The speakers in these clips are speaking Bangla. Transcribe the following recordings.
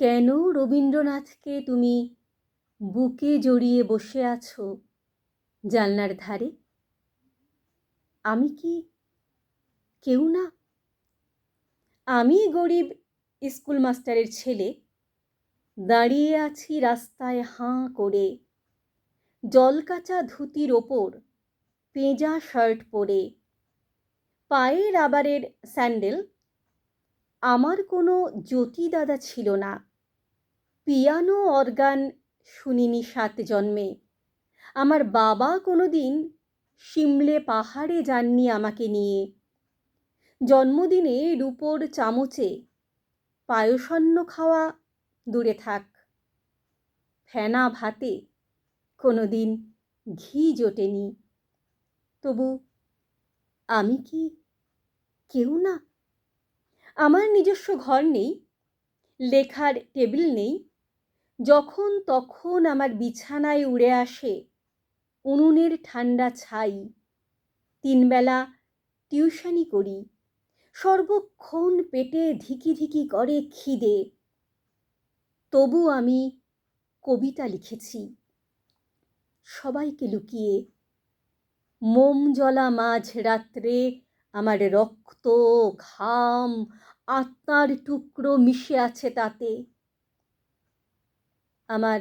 কেন রবীন্দ্রনাথকে তুমি বুকে জড়িয়ে বসে আছো জানলার ধারে? আমি কি কেউ না? আমি গরিব স্কুল মাস্টারের ছেলে। দাঁড়িয়ে আছি রাস্তায় হাঁ করে। জলকাচা ধুতির ওপর পেঁজা শার্ট পরে। পায়ে রাবারের স্যান্ডেল আমার কোনো জ্যোতি দাদা ছিল না। পিয়ানো অর্গান শুনিনি সাত জন্মে। আমার বাবা কোনো দিন সিমলে পাহাড়ে যাননি আমাকে নিয়ে। জন্মদিনে রূপোর চামচে পায়সন্ন খাওয়া দূরে থাক। ফেনা ভাতে কোনো দিন ঘি জোটেনি। তবু আমি কি কেউ না? আমার নিজস্ব ঘর নেই, লেখার টেবিল নেই, যখন তখন আমার বিছানায় উড়ে আসে উনুনের ঠান্ডা ছাই। তিনবেলা টিউশনি করি, সর্বক্ষণ পেটে ধিকি ধিকি করে খিদে। তবু আমি কবিতা লিখেছি, সবাইকে লুকিয়ে, মোম জলা মাঝ রাত্রে আমার রক্ত, ঘাম, আত্মার টুকরো মিশে আছে তাতে। আমার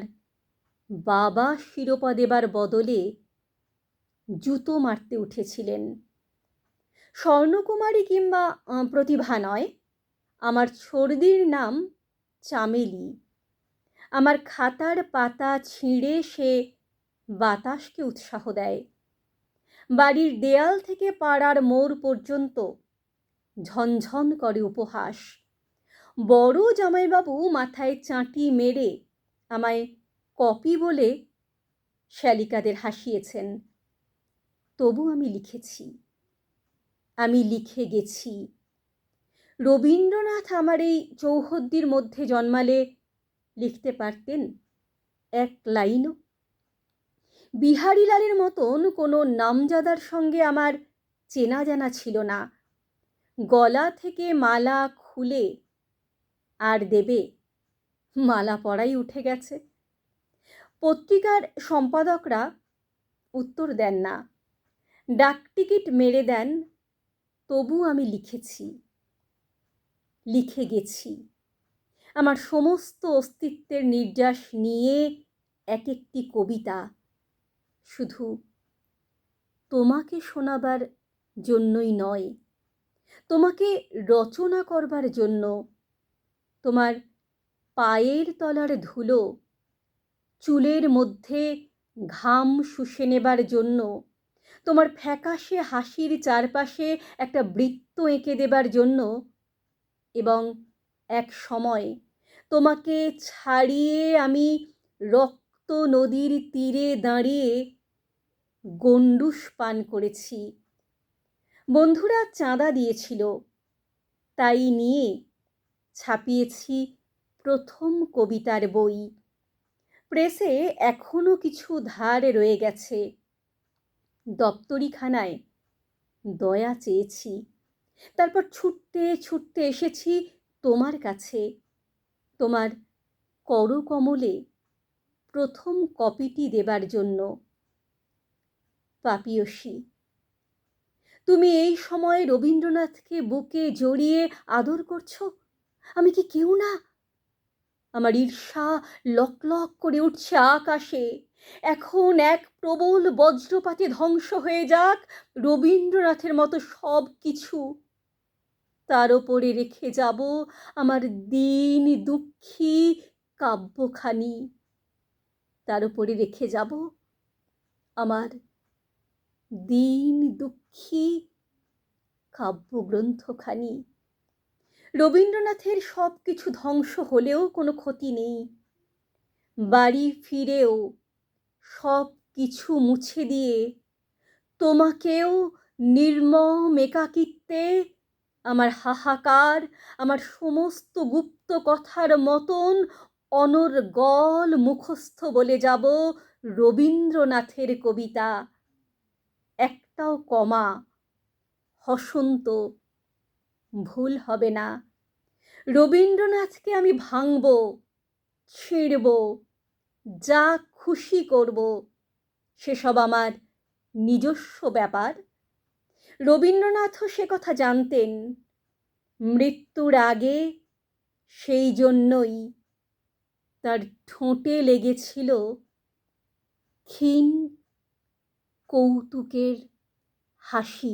বাবা শিরোপা দেবার বদলে জুতো মারতে উঠেছিলেন। স্বর্ণকুমারী কিংবা প্রতিভা নয়, আমার ছর্দির নাম চামেলি। আমার খাতার পাতা ছিঁড়ে সে বাতাসকে উৎসাহ দেয়। বাড়ির দেয়াল থেকে পাড়ার মোড় পর্যন্ত ঝনঝন করে উপহাস। বড় জামাইবাবু মাথায় চাঁটি মেরে আমায় কপি বলে শ্যালিকাদের হাসিয়েছেন। তবু আমি লিখেছি, আমি লিখে গেছি। রবীন্দ্রনাথ আমার এই চৌহদ্দির মধ্যে জন্মালে লিখতে পারতেন এক লাইনও বিহারীলালের মতন কোনো নামজাদার সঙ্গে আমার চেনা জানা ছিল না। গলা থেকে মালা খুলে আর দেবে, মালা পড়াই উঠে গেছে। পত্রিকার সম্পাদকরা উত্তর দেন না। ডাকটিকিট মেরে দেন, তবু আমি লিখেছি, লিখে গেছি। আমার সমস্ত অস্তিত্বের নির্যাস নিয়ে এক একটি কবিতা শুধু তোমাকে শোনাবার জন্যই নয়, তোমাকে রচনা করবার জন্য, তোমার পায়ের তলার ধুলো চুলের মধ্যে ঘাম শুষে নেবার জন্য, তোমার ফ্যাকাশে হাসির চারপাশে একটা বৃত্ত এঁকে দেবার জন্য এবং এক সময় তোমাকে ছাড়িয়ে আমি রক্ত নদীর তীরে দাঁড়িয়ে গণ্ডুস পান করেছি। বন্ধুরা চাঁদা দিয়েছিল, তাই নিয়ে ছাপিয়েছি প্রথম কবিতার বই। প্রেসে এখনও কিছু ধার রয়ে গেছে। দপ্তরিখানায় দয়া চেয়েছি। তারপর ছুটতে ছুটতে এসেছি তোমার কাছে, তোমার করকমলে প্রথম কপিটি দেবার জন্য। পাপিয়সী, তুমি এই সময় রবীন্দ্রনাথকে বুকে জড়িয়ে আদর করছ? আমি কি কেউ না? আমার ঈর্ষা লক লক করে উঠছে আকাশে। এখন এক প্রবল বজ্রপাতে ধ্বংস হয়ে যাক রবীন্দ্রনাথের মতো সব কিছু। তার ওপরে রেখে যাব আমার দিন দুঃখী কাব্যখানি। তার উপরে রেখে যাব। আমার দিন দুঃখী কাব্যগ্রন্থখানি। রবীন্দ্রনাথের সব কিছু ধ্বংস হলেও কোনো ক্ষতি নেই। বাড়ি ফিরেও সব কিছু মুছে দিয়ে তোমাকেও নির্মম একাকিত্বে আমার হাহাকার, আমার সমস্ত গুপ্ত কথার মতন অনর্গল মুখস্থ বলে যাব রবীন্দ্রনাথের কবিতা। একটাও কমা, হসন্ত, ভুল হবে না। রবীন্দ্রনাথকে আমি ভাঙব, ছিঁড়ব, যা খুশি করব, সেসব আমার নিজস্ব ব্যাপার। রবীন্দ্রনাথও সে কথা জানতেন, মৃত্যুর আগে সেই জন্যই। তার ঠোঁটে লেগেছিল ক্ষীণ কৌতুকের হাসি।